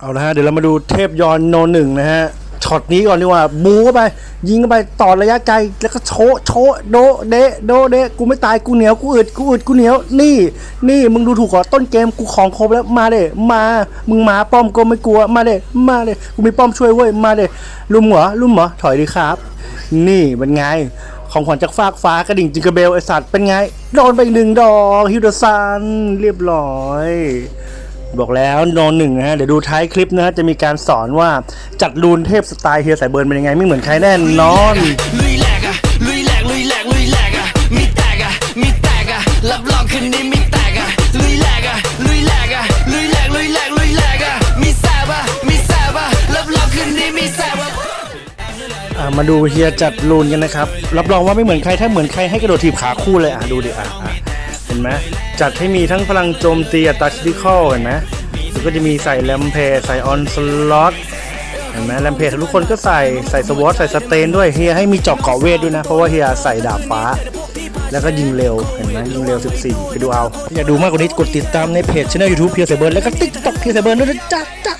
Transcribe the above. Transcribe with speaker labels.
Speaker 1: เอาละฮะ เดี๋ยวเรามาดูเทพยอนโนหนึ่งนะฮะ ช็อตนี้ก่อนดีกว่าบูเข้าไป ยิงเข้าไปต่อระยะไกล แล้วก็โชะโชะโดเดะโดเดะกูไม่ตายกูเหนียวกูอึดกูอึดกูเหนียวนี่ นี่มึงดูถูกก่อต้นเกมกูของครบแล้วมาเด้มามึงมาป้อมก็ไม่กลัวมาเด้มาเด้กูมีป้อมช่วยเว้ยมาเด้ลุมเหรอลุมเหรอถอยดีครับ นี่เป็นไงของขวัญจากฟากฟ้ากระดิ่งจิงกระเบลไอสัตว์เป็นไงโดนไปหนึ่งดอกฮิวเดอร์ซันเรียบร้อย บอกแล้วโนนหนึ่งนะฮะ เดี๋ยวดูท้ายคลิปนะฮะ จะมีการสอนว่าจัดรูนเทพสไตล์เฮียสายเบิร์นเป็นยังไง ไม่เหมือนใครแน่นอน
Speaker 2: ลุยแหลกอะลุยแหลกลุยแหลกลุยแหลกอะมีแตกอะมีแตกอะรับรองคืนนี้มีแตกอะลุยแหลกอะลุยแหลกอะลุยแหลกลุยแหลกลุยแหลกอะมีแสบอะมีแสบอะรับรองคืนนี้มีแสบอะ
Speaker 1: อะมาดูเฮียจัดรูนกันนะครับ รับรองว่าไม่เหมือนใคร ถ้าเหมือนใครให้กระโดดถีบขาคู่เลยอะดูดิอะอะเห็นไหมจัดให้มีทั้งพลังโจมตีอัตราคิติคอลเห็นไหมแล้วก็จะมีใส่แลมเพใส่ออนสล็อตเห็นไหมแลมเพทุกคนก็ใส่ใส่สวอตใส่สเตนด้วยเฮียให้มีเจอกเกาะเวทด้วยนะ เพราะว่าเฮียใส่ดาบฟ้า แล้วก็ยิงเร็วเห็นไหมยิงเร็ว 14 ไปดูเอา อยากดูมากกว่านี้กดติดตามในเพจช anel YouTube เพียร์ไซเบิร์แล้วก็ TikTok เพียร์ไซเบิร์นด้วยนะจ๊ะจ๊ะ